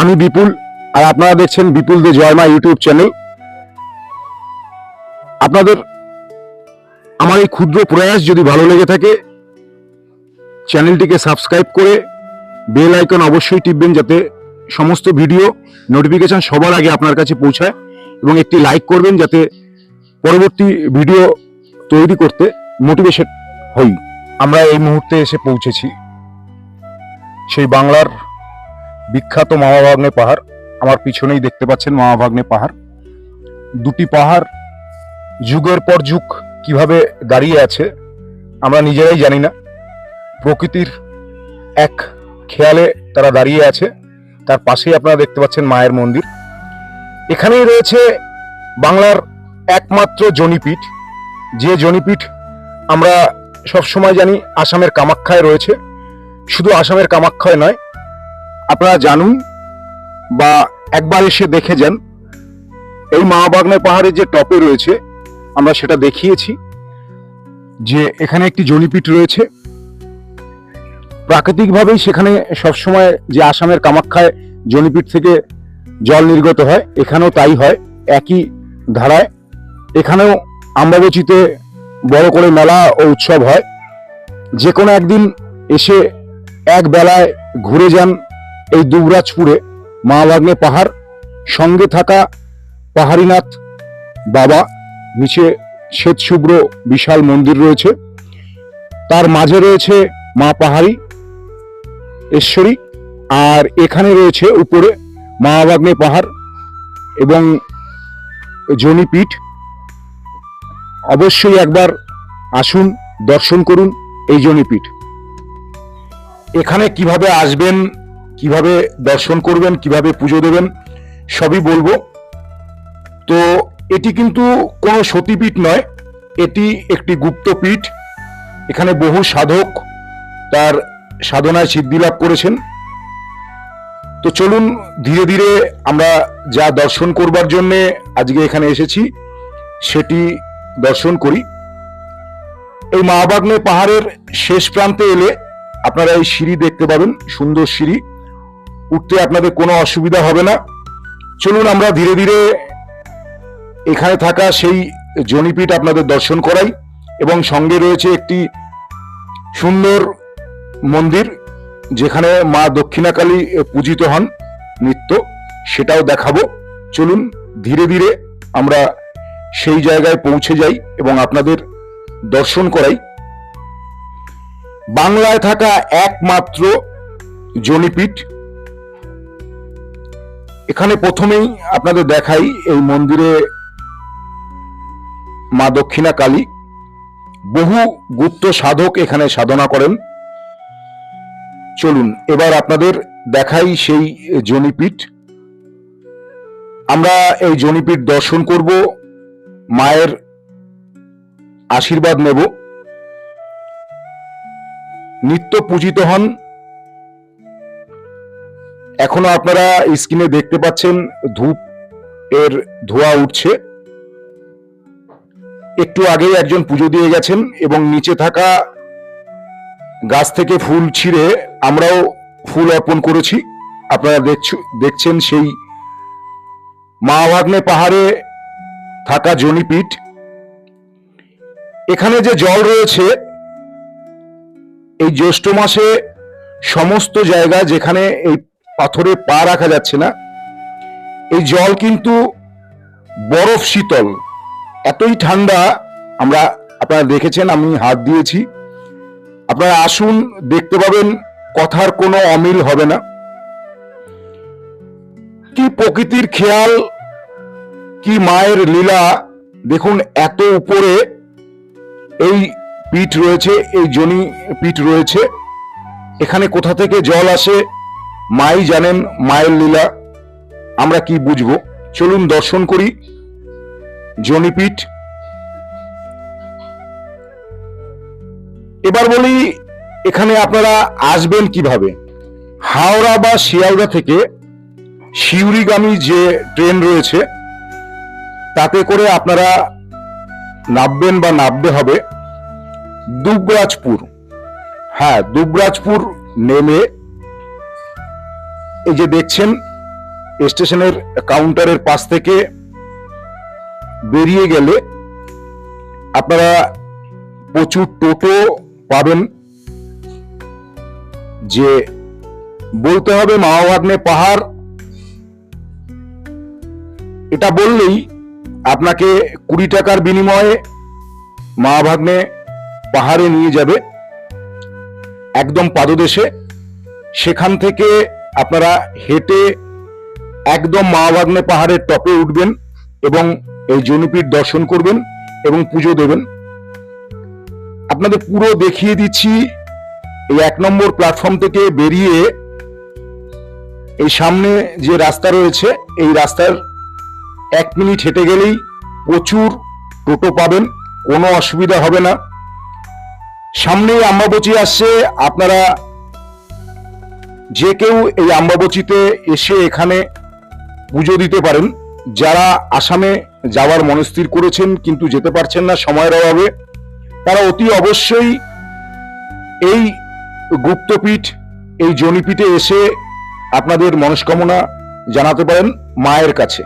আমি বিপুল, আর আপনারা দেখছেন বিপুল দে জয়মা ইউটিউব চ্যানেল। আপনাদের আমার এই ক্ষুদ্র প্রয়াস যদি ভালো লেগে থাকে, চ্যানেলটিকে সাবস্ক্রাইব করে বেল আইকন অবশ্যই টিপবেন যাতে সমস্ত ভিডিও নোটিফিকেশন সবার আগে আপনার কাছে পৌঁছায় এবং একটি লাইক করবেন যাতে পরবর্তী ভিডিও তৈরি করতে মোটিভেশন হই। আমরা এই মুহূর্তে এসে পৌঁছেছি। সেই বাংলার বিখ্যাত মামাভাগ্নে পাহাড়। আমার পিছনেই দেখতে পাচ্ছেন মামাভাগ্নে পাহাড়। দুটি পাহাড় যুগের পর যুগ কীভাবে দাঁড়িয়ে আছে, আমরা নিজেরাই জানি না। প্রকৃতির এক খেয়ালে তারা দাঁড়িয়ে আছে। তার পাশেই আপনারা দেখতে পাচ্ছেন মায়ের মন্দির। এখানেই রয়েছে বাংলার একমাত্র জনিপীঠ। যে জনিপীঠ আমরা সবসময় জানি আসামের কামাখ্যায় রয়েছে। শুধু আসামের কামাখ্যায় নয় আপনারা জানুন বা একবার এসে দেখে যান। এই মহাবাগ্নে পাহাড়ের যে টপে রয়েছে, আমরা সেটা দেখিয়েছি যে এখানে একটি জলিপীঠ রয়েছে। প্রাকৃতিকভাবেই সেখানে সবসময় যে আসামের কামাখ্যায় জলিপীঠ থেকে জল নির্গত হয়, এখানেও তাই হয়, একই ধারায়। এখানেও আম্বাবচিতে বড় করে মেলা ও উৎসব হয়। যে কোনো একদিন এসে এক বেলায় ঘুরে যান এই দুবরাজপুরে মা মহাভাগ্নে পাহাড়, সঙ্গে থাকা পাহাড়িনাথ বাবা, নিচে শ্বেতশুভ্র বিশাল মন্দির রয়েছে। তার মাঝে রয়েছে মা পাহাড়ি, ঈশ্বরী, আর এখানে রয়েছে উপরে মা মহাভাগ্নে পাহাড় এবং জনিপীঠ অবশ্যই একবার আসুন, দর্শন করুন এই জনিপীঠ এখানে কীভাবে আসবেন কীভাবে দর্শন করবেন, কীভাবে পুজো দেবেন, সবই বলব। তো এটি কিন্তু কোনো সতীপীঠ নয়, এটি একটি গুপ্তপীঠ। এখানে বহু সাধক তার সাধনায় সিদ্ধি লাভ করেছেন। তো চলুন, ধীরে ধীরে আমরা যা দর্শন করবার জন্যে আজকে এখানে এসেছি, সেটি দর্শন করি। এই মহাবাগ্নে পাহাড়ের শেষ প্রান্তে এলে আপনারা এই সিঁড়ি দেখতে পাবেন, সুন্দর সিঁড়ি। উঠতে আপনাদের কোনো অসুবিধা হবে না। চলুন আমরা ধীরে ধীরে এখানে থাকা সেই জনিপীঠ আপনাদের দর্শন করাই এবং সঙ্গে রয়েছে একটি সুন্দর মন্দির যেখানে মা দক্ষিণাকালী পূজিত হন নিত্য, সেটাও দেখাবো। চলুন ধীরে ধীরে আমরা সেই জায়গায় পৌঁছে যাই এবং আপনাদের দর্শন করাই। বাংলায় থাকা একমাত্র জনিপীঠ এখানে প্রথমেই আপনাদের দেখাই এই মন্দিরে মা দক্ষিণা কালী বহু গুপ্ত সাধক এখানে সাধনা করেন। চলুন, এবার আপনাদের দেখাই সেই জনিপীঠ। আমরা এই জনিপীঠ দর্শন করব, মায়ের আশীর্বাদ নেব। নিত্য পূজিত হন এখনও আপনারা স্ক্রিনে দেখতে পাচ্ছেন ধূপ এর ধোয়া উঠছে। একটু আগেই একজন পুজো দিয়ে গেছেন এবং নিচে থাকা গাছ থেকে ফুল ছিঁড়ে আমরাও ফুল অর্পণ করেছি। আপনারা দেখছ- দেখছেন সেই মাভাগ্নে পাহাড়ে থাকা জনিপীঠ এখানে যে জল রয়েছে, এই জ্যৈষ্ঠ মাসে সমস্ত জায়গা যেখানে এই পাথরে পা রাখা যাচ্ছে না। এই জল কিন্তু বরফ শীতল। এতই ঠান্ডা আমরা, আপনারা দেখেছেন, আমি হাত দিয়েছি। আপনারা আসুন, দেখতে পাবেন, কথার কোনো অমিল হবে না। কি প্রকৃতির খেয়াল, কি মায়ের লীলা, দেখুন, এত উপরে এই পিঠ রয়েছে, এই জনি পিঠ রয়েছে। এখানে কোথা থেকে জল আসে মাই জানেন, মায়ের লীলা। আমরা কি বুঝব? চলুন দর্শন করি। জনিপীঠ এবার বলি, এখানে আপনারা আসবেন কীভাবে? হাওড়া বা শিয়ালদা থেকে শিউরিগামী যে ট্রেন রয়েছে, তাতে করে আপনারা নামবেন বা নামতে হবে দুবরাজপুর। হ্যাঁ দুবরাজপুর নেমে এই যে দেখছেন, স্টেশনের কাউন্টারের পাশ থেকে বেরিয়ে গেলে আপনারা প্রচুর টোটো পাবেন। যে বলতে হবে মামাভাগ্নে পাহাড়। এটা বললেই আপনাকে কুড়ি টাকার বিনিময়ে মামাভাগ্নে পাহাড়ে নিয়ে যাবে। একদম পাদদেশে। সেখান থেকে আপনারা হেঁটে একদম মামাভাগ্নে পাহাড়ের টপে উঠবেন এবং এই জনিপীঠ দর্শন করবেন এবং পুজো দেবেন। আপনাদের পুরো দেখিয়ে দিচ্ছি, এই এক নম্বর প্ল্যাটফর্ম থেকে বেরিয়ে এই সামনে যে রাস্তা রয়েছে, এই রাস্তার এক মিনিট হেঁটে গেলেই প্রচুর টোটো পাবেন, কোনো অসুবিধা হবে না। সামনেই আম্বাবচি আসছে, আপনারা যে কেউ এই আম্বাবচিতে এসে এখানে পুজো দিতে পারেন। যারা আসামে যাওয়ার মনস্থির করেছেন কিন্তু যেতে পারছেন না সময়ের অভাবে, তারা অতি অবশ্যই এই গুপ্তপীঠ, এই জনিপীঠে এসে আপনাদের মনস্কামনা জানাতে পারেন মায়ের কাছে।